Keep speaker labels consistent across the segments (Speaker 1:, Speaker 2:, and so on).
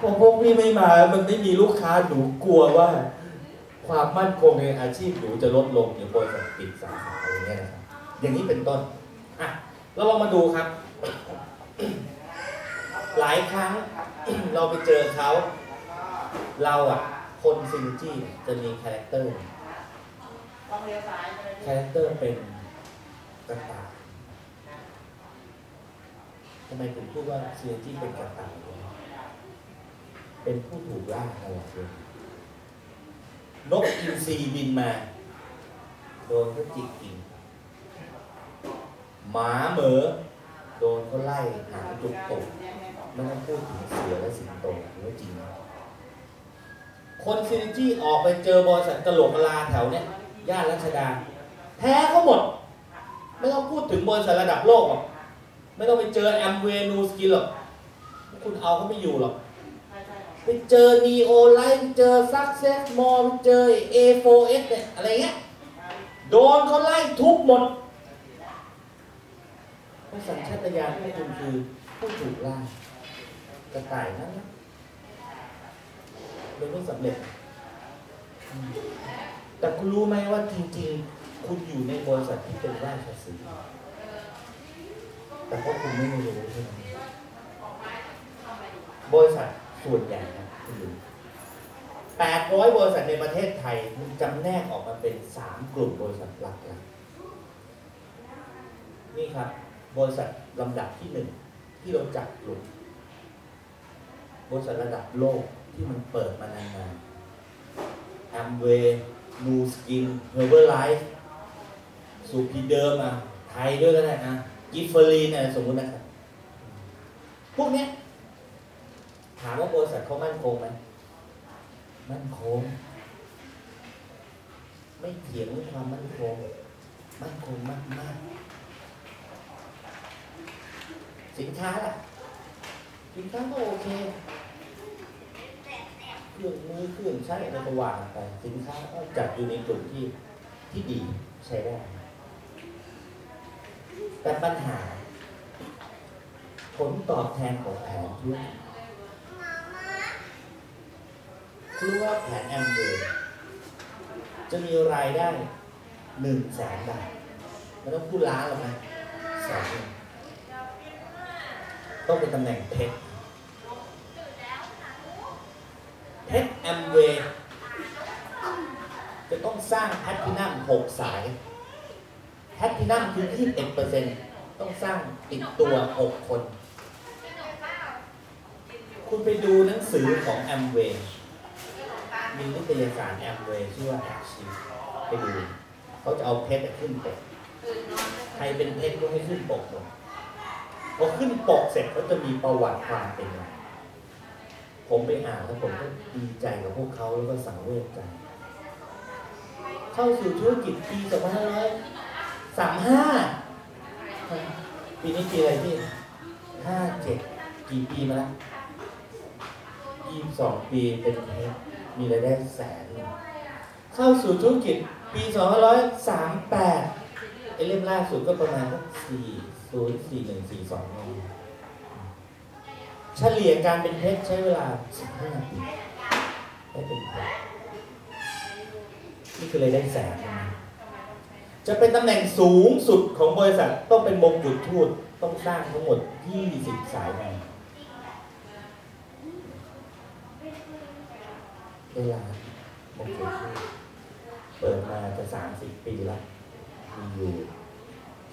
Speaker 1: พอพวกพี่ไม่มา มันไม่มีลูกค้าหนูกลัวว่า ความมั่นคงในอาชีพหนูจะลดลงเดี๋ยวบริษัทปิดสาขาอะไรเงี้ยนะครับอย่างนี้เป็นต้นอะเราลองมาดูครับ หลายครั้งเราไปเจอเขาเราอะ คนซินจี้จะมีคาแรคเตอร์คาแรคเตอร์เป็นกระต่ายทำไมถึงพูดว่าซินจี้เป็นกระต่าย เป็นผู้ถูกล่าตลอดเลยนกอินทรีบินมาโดนเขาจิกกินหมาเหมอโดนเขาไล่หางจุกตกไม่ต้องพูดถึงเสือและสิงโตหรือจริงคนซินจี้ออกไปเจอบริษัทกะโหลกลาแถวเนี้ยย่านรัชดาแพ้เขาหมด ไม่ต้องพูดถึงบริษัทระดับโลกหรอก ไม่ต้องไปเจอแอมเวนูสกินหรอก คุณเอาเขาไม่อยู่หรอก ไปเจอ Neo Life ไปเจอ Success Mall ไปเจอ A4S เนี่ยอะไรเงี้ยโดนเขาไล่ทุบหมดเพราะสัญชาตญาณของคุณคือผู้ถูกล่ากระต่ายนั้นนะเลยไม่สำเร็จ แต่คุณรู้ไหมว่าจริงๆ คุณอยู่ในบริษัทที่เป็นราชสีแต่เพราะคุณไม่รู้ใช่ไหมบริษัท ส่วนใหญ่นะคุณรู้800 บริษัทในประเทศไทยมันจำแนกออกมาเป็น 3 กลุ่มบริษัทหลักๆนี่ครับ บริษัทลำดับที่หนึ่งที่เราจัดกลุ่ม บริษัทระดับโลกที่มันเปิดมานานๆ Amway New Skin Herbalife สูพีเดิมอะไทยด้วยก็ได้นะกิฟเฟอรีนอะไรสมมุตินะครับ พวกเนี้ย ถามว่าบริษัทเขามั่นคงไหมมั่นคง ไม่เถียงเรื่องความมั่นคง มั่นคงมากมากสินค้าล่ะ สินค้าก็โอเคเครื่องมือเครื่องใช้อะไรก็ว่าไปสินค้าก็จัดอยู่ในกลุ่มที่ที่ดีใช้ได้แต่ปัญหา ผลตอบแทนของแผนธุรกิจ รู้ว่าแผนแอมเบย์จะมีรายได้หนึ่งแสนบาทไม่ต้องพูดล้านหรอกนะแสนหนึ่งต้องเป็นตำแหน่งเพชรเพชรแอมเวย์จะต้องสร้างแพลทินัมหกสายแพลทินัมคือ21%ต้องสร้างติดตัว6คน คุณไปดูหนังสือของแอมเวย์ มีนิตยสารแอมเวย์ชื่อว่าแอคชีไปดูเขาจะเอาเพชรขึ้นปกใครเป็นเพชรก็ให้ขึ้นปกหมดพอขึ้นปกเสร็จเขาจะมีประวัติความเป็นมาผมไปอ่านแล้วผมก็ดีใจกับพวกเขาแล้วก็สังเวชใจเข้าสู่ธุรกิจปี2535ปีนี้ปีอะไรพี่57กี่ปีมาแล้ว22ปีเป็นเพชร มีรายได้แสน เข้าสู่ธุรกิจปี2538ไอเล่มล่าสุดก็ประมาณสัก4 0 4 1 4 2เฉลี่ยการเป็นเพชรใช้เวลา 15 ปีได้เป็นเพชรนี่คือรายได้แสน จะเป็นตำแหน่งสูงสุดของบริษัทต้องเป็นมงกุฎทูตต้องสร้างทั้งหมด 20 สายงาน เวลามงกุฎทูตเปิดมาจะ30ปีแล้วมีอยู่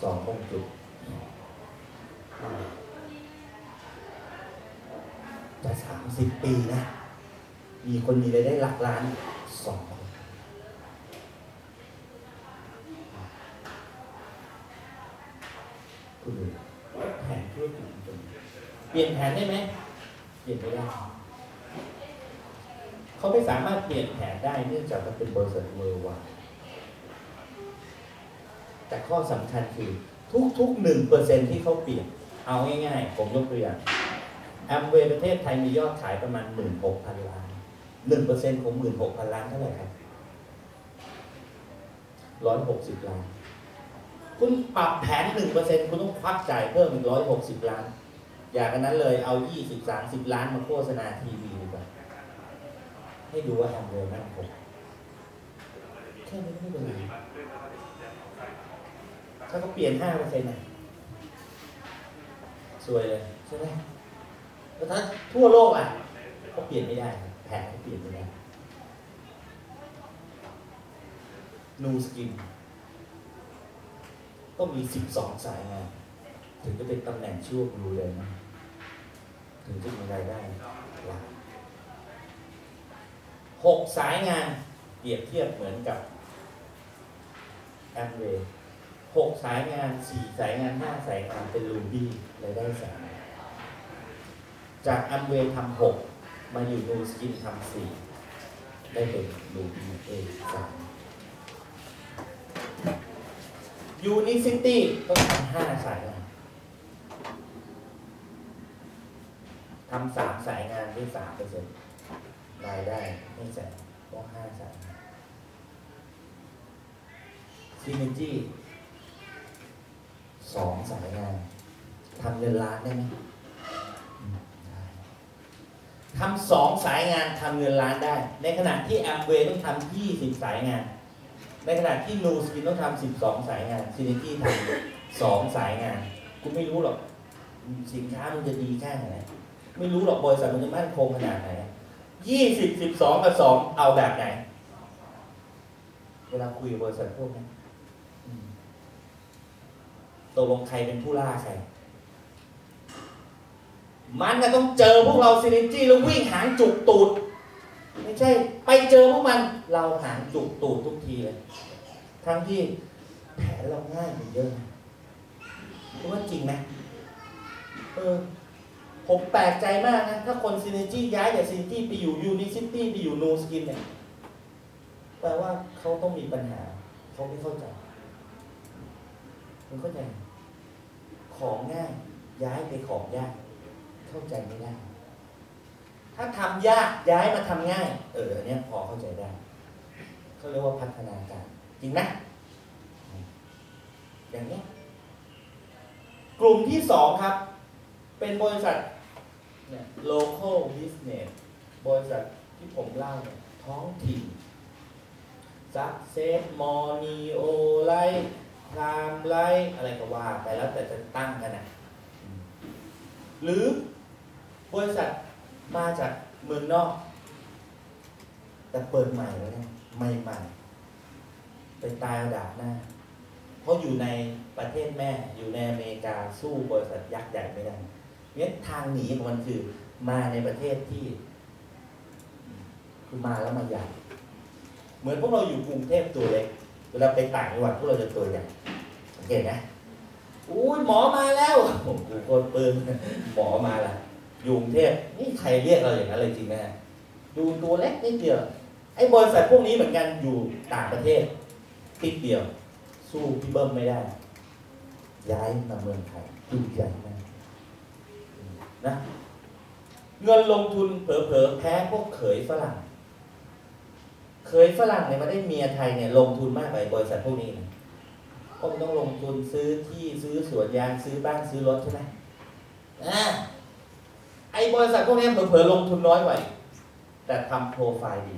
Speaker 1: สองมงกุฎจะ30ปีนะ มีคนมีรายได้หลักล้านสองคนคุณดูแผนธุรกิจเป็นเปลี่ยนแผนได้ไหม เปลี่ยนไม่ได้ เขาไม่สามารถเปลี่ยนแผนได้เนื่องจากมันเป็นบริษัทเวอร์วายแต่ข้อสำคัญคือทุกๆหนึ่งเปอร์เซ็นที่เขาเปลี่ยน เอาง่ายๆ ผมยกตัวอย่างแอมเวย์ประเทศไทยมียอดขายประมาณหมื่นหกพันล้านหนึ่งเปอร์เซ็นของหมื่นหกพันล้านเท่าไหร่ครับร้อยหกสิบล้าน คุณปรับแผนหนึ่งเปอร์เซ็นคุณต้องควักจ่ายเพิ่มอีกร้อยหกสิบล้าน อยากกันนั้นเลยเอา20 30ล้านมาโฆษณาทีวีดีกว่า ให้ดูว่าทำเร็วนั่ผมแค่นี้ไม่เป็นไรถ้าเขาเปลี่ยนห้าเปอร์เซ็นต์นะสวยเลยใช่ไหมแล้วถ้าทั่วโลกอะเขาเปลี่ยนไม่ได้ แผนเขาเปลี่ยนไม่ได้นูสกินต้องมีสิบสองสายงานถึงจะเป็นตำแหน่งช่วงรูเลยนะถึงจะมีรายได้หลัก หกสายงานเปรียบเทียบเหมือนกับแอมเวย์หกสายงานสี่สายงานห้าสายงานเป็นลูบี้เลยได้สามจากแอมเวย์ทำหกมาอยู่นูสกินทำสี่ได้เป็นลูบี้เอสามยูนิซิตี้ต้องทำห้าสายงานทำสามสายงานที่สามเปอร์เซ็นต์ รายได้ไม่แสนต้องห้าสายซีเนจี้สองสายงานทำเงินล้านได้ไหมอืมได้ทำสองสายงานทำเงินล้านได้ ในขณะที่แอมเวย์ต้องทำยี่สิบสายงาน ในขณะที่นูสกินต้องทำสิบสองสายงานซีเนจี้ทำสองสายงานคุณไม่รู้หรอก สินค้ามันจะดีแค่ไหนไม่รู้หรอกบริษัทมันจะมั่นคงขนาดไหน ยี่สิบสิบสองกับสองเอาแบบไหน เวลาคุยกับบริษัทพวกนี้อืมตกลงใครเป็นผู้ล่าใคร มันก็ต้องเจอพวกเราซินิจี้แล้ววิ่งหางจุกตูด ไม่ใช่ ไปเจอพวกมันเราหางจุกตูดทุกทีเลย ทั้งที่แผนเราง่ายกว่าเยอะคุณว่าจริงไหมเออ ผมแปลกใจมากนะ ถ้าคนซีเนจี้ย้ายจากซีเนจี้ไปอยู่ยูนิซิตี้ไปอยู่นูสกินเนี่ยแปลว่าเขาต้องมีปัญหา เขาไม่เข้าใจคุณเข้าใจ ของง่ายย้ายไปของยาก เข้าใจไม่ได้ ถ้าทำยากย้ายมาทำง่าย เอออันเนี้ยพอเข้าใจได้เขาเรียกว่าพัฒนาการ จริงไหมอย่างนี้ กลุ่มที่สองครับ เป็นบริษัท เนี่ย local business บริษัทที่ผมเล่าเนี่ยท้องถิ่น success money o ไล time ไลอะไรก็ว่าไปแล้วแต่จะตั้งกันนะอืมหรือบริษัทมาจากเมืองนอก แต่เปิดใหม่แล้วเนี่ยใหม่ๆเป็นตายเอาดาบหน้า เพราะอยู่ในประเทศแม่อยู่ในอเมริกาสู้บริษัทยักษ์ใหญ่ไม่ได้ เนี่ยทางหนีของมันคือมาในประเทศที่ คือมาแล้วมาใหญ่ เหมือนพวกเราอยู่กรุงเทพตัวเล็กเวลาไปต่างจังหวัดพวกเราจะตัวใหญ่สังเกตนะอุ้ยหมอมาแล้วผมกูโคตรปลื้มหมอมาละอยู่กรุงเทพนี่ใครเรียกเราอย่างนั้นเลยจริงไหมดูตัวเล็กนิดเดียวไอ้บริษัทพวกนี้เหมือนกันอยู่ต่างประเทศติดเดียว สู้พี่เบิ้มไม่ได้ ย้ายมาเมืองไทยดูใหญ่มาก นะเงินลงทุนเผลอๆแพ้พวกเขยฝรั่ง เขยฝรั่งเนี่ยมาได้เมียไทยเนี่ยลงทุนมากไอ้บริษัทพวกนี้นะเพราะมันต้องลงทุนซื้อที่ซื้อสวนยางซื้อบ้านซื้อรถใช่ไหมอไอ้บริษัทพวกนี้เผลอๆลงทุนน้อยกว่าแต่ทำโปรไฟล์ดี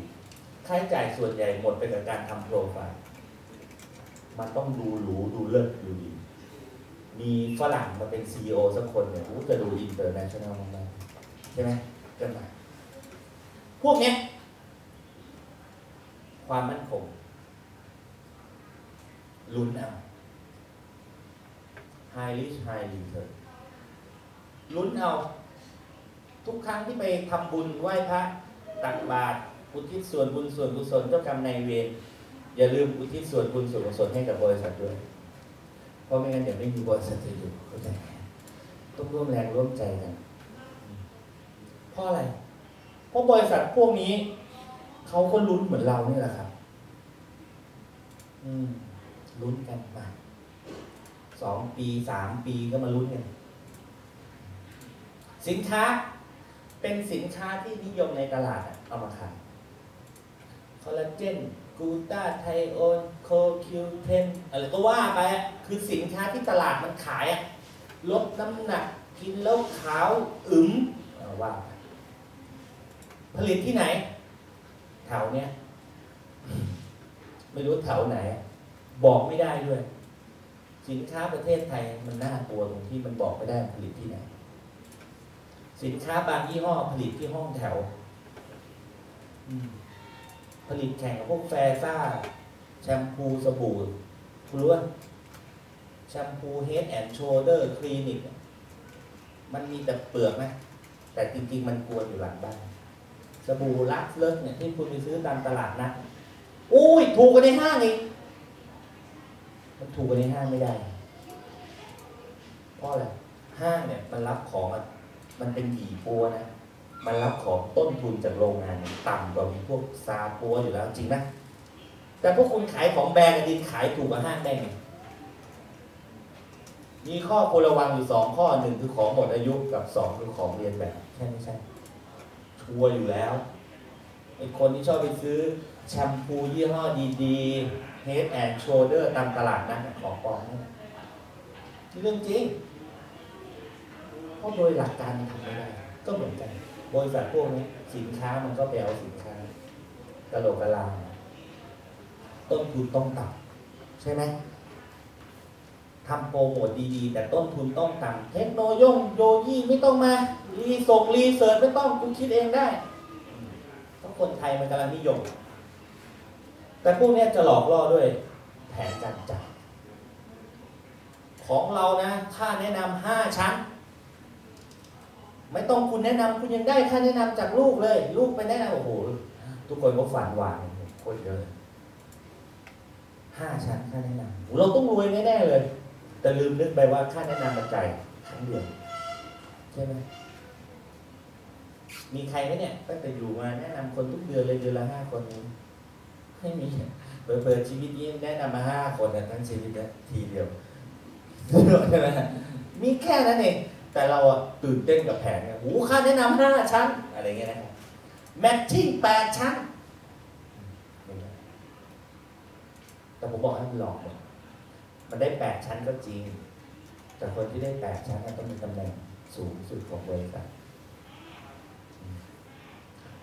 Speaker 1: ค่าใช้จ่ายส่วนใหญ่หมดไปกับการทำโปรไฟล์ มันต้องดูหรูดูเลิศดูดี มีฝรั่งมาเป็นซีอสักคนเนี่ยอู้จะดูอินเตอร์เนชั่นแนลมากๆใช่ไหมจะมพวกเนี้ยความมั่นคงลุ้นเอา high risk high return ลุ้นเอา ทุกครั้งที่ไปทำบุญไหว้พระตักบาตรอุทิศส่วนบุญส่วนกุศลเจ้ากรรมนายเวรอย่าลืมอุทิศส่วนบุญส่วนกุศลให้กับบริษัทด้วย เพราะไม่งั้นเดี๋ยวไม่มีบริษัทจะอยู่เข้าใจไหมต้องร่วมแรงร่วมใจกัน เพราะอะไร เพราะบริษัทพวกนี้ เขาก็ลุ้นเหมือนเรานี่แหละครับ อืมลุ้นกันมาสองปีสามปีก็มาลุ้นกัน สินค้าเป็นสินค้าที่นิยมในตลาดเอามาขายคอลลาเจน กูตาไทโอนโคคิวเทนอะไรก็ว่าไปอะคือสินค้าที่ตลาดมันขายอะลดน้ำหนักกินแล้วขาวอึมว่าไปผลิตที่ไหน แถวเนี้ยไม่รู้แถวไหน บอกไม่ได้ด้วย สินค้าประเทศไทยมันน่ากลัวตรงที่มันบอกไม่ได้ผลิตที่ไหน สินค้าบางยี่ห้อผลิตที่ห้องแถว อืม ผลิตแข่งกับพวกแฟซ่า แชมพูสบู่คุณรู้ว่าแชมพู Head and Shoulder คลินิกมันมีแต่เปลือกนะแต่จริงๆ มันกวนอยู่หลังบ้านสบู่ลักเลิกเนี่ยที่คุณไปซื้อตามตลาดนะอุ้ยถูกกว่าในห้างอีกมันถูกกว่าในห้างไม่ได้เพราะอะไรห้างเนี่ยมันรับของมันเป็นหยีปัวนะ มันรับของต้นทุนจากโรงงานต่ำกว่ามีพวกซาปัวอยู่แล้วจริงไหมแต่พวกคุณขายของแบรนด์ดินขายถูกกว่าห้างได้ไงมีข้อควรระวังอยู่สองข้อหนึ่งคือของหมดอายุกับสองคือของเรียนแบบใช่ไม่ใช่ชัวร์อยู่แล้วไอคนที่ชอบไปซื้อแชมพูยี่ห้อดีๆ Head and Shoulder ตามตลาดนัดน่ะของปลอมนี่เรื่องจริงเพราะโดยหลักการมันทำไม่ได้ก็เหมือนกัน บริษัทพวกนี้สินค้ามันก็ไปเอาสินค้ากระโหลกกระลาต้นทุนต้องต่ำใช่ไหมทำโปรโมทดีๆ แต่ต้นทุนต้องต่ำเทคโนโยงโยยี่ไม่ต้องมารีส่งรีเสิร์ชไม่ต้องคุณคิดเองได้เพราะคนไทยมันกำลังนิยม แต่พวกนี้จะหลอกล่อด้วย แผนการจ่ายของเรานะ ค่าแนะนำห้าชั้น ไม่ต้องคุณแนะนำคุณยังได้ค่าแนะนำจากลูกเลย ลูกไปแนะนำโอ้โหทุกคนก็ฝันหวานคตรเยอะห้าชั้นค่าแนะนำเราต้องรวยแน่ๆเลย แต่ลืมนึกไปว่าค่าแนะนำมันจ่ายครั้งเดียวใช่ไหมมีใครไหมเนี่ยตั้งแต่อยู่มาแนะนำคนทุกเดือนเลยเดือนละห้าคนนี้ไม่มีเปิดชีวิตนี้แนะนำมาห้าคนนะทั้งชีวิตนะทีเดียวใช่ไหมมีแค่นั้นเอง แต่เราตื่นเต้นกับแผนเนี่ยโอ้ค่าแนะนำห้าชั้น อะไรเงี้ยนะครับแมทชิ่งแปดชั้น แต่ผมบอกให้มันหลอกมันได้แปดชั้นก็จริง แต่คนที่ได้แปดชั้นน่ะต้องมีตำแหน่งสูงสุดของบริษัท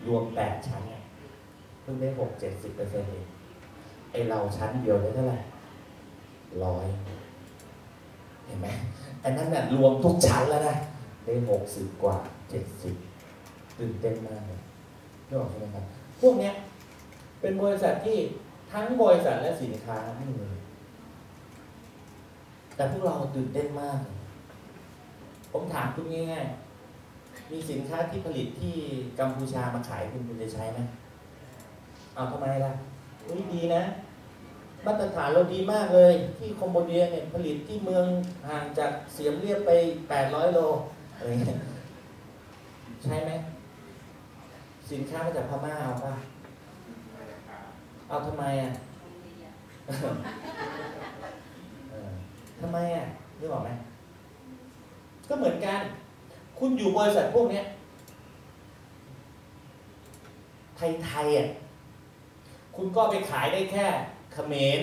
Speaker 1: รวมแปดชั้นเพิ่งได้หกเจ็ดสิบเปอร์เซ็นต์เองไอเราชั้นเดียวได้เท่าไหร่ร้อยเห็นไหม อันนั้นน่ะรวมทุกชั้นแล้วนะได้หกสิบกว่าเจ็ดสิบตื่นเต้นมากเลยนึกออกใช่ไหมครับ พวกเนี้ยเป็นบริษัทที่ทั้งบริษัทและสินค้าไม่มีแต่พวกเราตื่นเต้นมาก ผมถามคุณง่ายๆมีสินค้าที่ผลิตที่กัมพูชามาขายคุณคุณจะใช้ไหมเอาทำไมล่ะอุ้ยดีนะ มาตรฐานเราดีมากเลย ที่คอมโบเดียเนี่ยผลิตที่เมืองห่างจากเสียมเรียบไป 800 โลอะไรเงี้ยใช่ไหม สินค้ามาจากพม่าเอาป่ะ เอาทำไมอะทำไมอะนึกออกไหมก็เหมือนกัน คุณอยู่บริษัทพวกเนี้ยไทยๆอะคุณก็ไปขายได้แค่ เขมร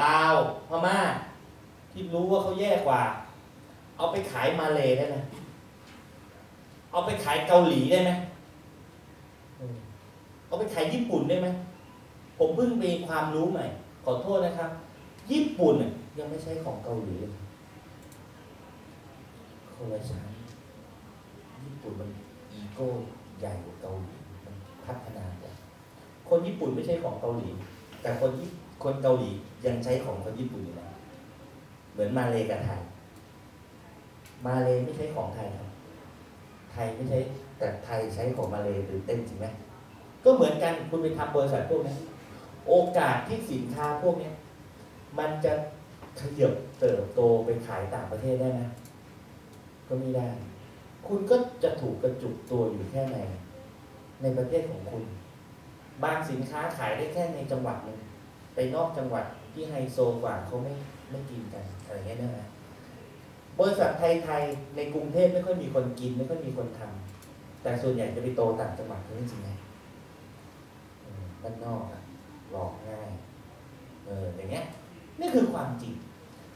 Speaker 1: ลาวพม่า ที่รู้ว่าเขาแย่กว่า เอาไปขายมาเลยได้ไหมเอาไปขายเกาหลีได้ไหมเอาไปขายญี่ปุ่นได้ไหมผมเพิ่งมีความรู้ใหม่ ขอโทษนะครับ ญี่ปุ่นยังไม่ใช่ของเกาหลีเลยคนละชั้นญี่ปุ่นมันอีโก้ใหญ่กว่าเกาหลีมันพัฒนากว่าคนญี่ปุ่นไม่ใช่ของเกาหลี แต่คนที่ คนเกาหลียังใช้ของคนญี่ปุ่นอยู่นะเหมือนมาเลกับไทย มาเลไม่ใช่ของไทยครับ ไทยไม่ใช่แต่ไทยใช้ของมาเลยตื่นเต้นจริงไหมก็เหมือนกันคุณไปทำบริษัทพวกนี้โอกาสที่สินค้าพวกนี้มันจะขยับเติบโตไปขายต่างประเทศได้ไหมก็ไม่ได้ คุณก็จะถูกกระจุกตัวอยู่แค่ในในประเทศของคุณ บางสินค้าขายได้แค่ในจังหวัดหนึง ไปนอกจังหวัดที่ไฮโซกว่าเขาไม่ไม่กินกันอะไรเงี้ยนะบริษัทไทยๆในกรุงเทพไม่ค่อยมีคนกินไม่ค่อยมีคนทำแต่ส่วนใหญ่จะไปโตต่างจังหวัดนี่จริงไงเออบ้านนอกอะหลอกง่ายเอออย่างเงี้ยนี่คือความจริง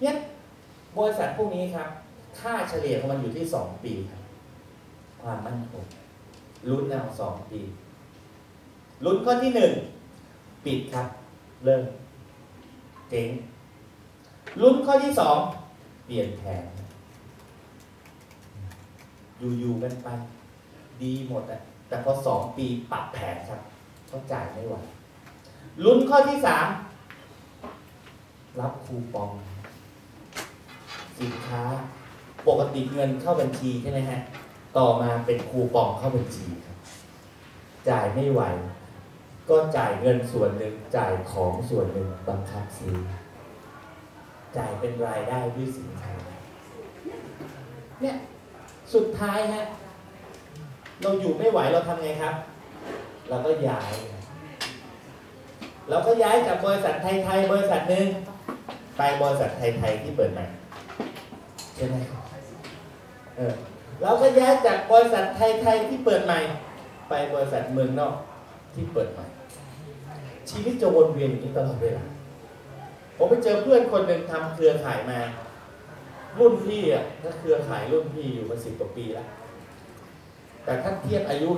Speaker 1: เนี่ยบริษัทพวกนี้ครับ ค่าเฉลี่ยของมันอยู่ที่สองปีครับ ความมั่นคงลุ้นเอาสองปีลุ้นข้อที่หนึ่งปิดครับ เริ่มเจ๊งลุ้นข้อที่สองเปลี่ยนแผนอยู่ๆกันไป ดีหมดอะแต่พอสองปีปรับแผนครับเขาจ่ายไม่ไหวลุ้นข้อที่สามรับคูปอง สินค้า ปกติเงินเข้าบัญชีใช่ไหมฮะ ต่อมาเป็นคูปองเข้าบัญชีครับ จ่ายไม่ไหว ก็จ่ายเงินส่วนหนึ่งจ่ายของส่วนหนึ่งบังคับซื้อจ่ายเป็นรายได้ด้วยสินค้าเนี่ยสุดท้ายฮะเราอยู่ไม่ไหวเราทำไงครับ เราก็ย้าย เราก็ย้ายจากบริษัทไทยๆบริษัทหนึ่งไปบริษัทไทยๆที่เปิดใหม่ใช่ไหมเออเราก็ย้ายจากบริษัทไทยๆที่เปิดใหม่ ไปบริษัทเมืองนอกที่เปิดใหม่ ชีวิตจะวนเวียนอย่างนี้ตลอดเวลาผมไปเจอเพื่อนคนหนึ่งทำเครือข่ายมา รุ่นพี่อะถ้าเครือข่ายรุ่นพี่อยู่มาสิบกว่าปีแล้วแต่ท่านเทียบอายุ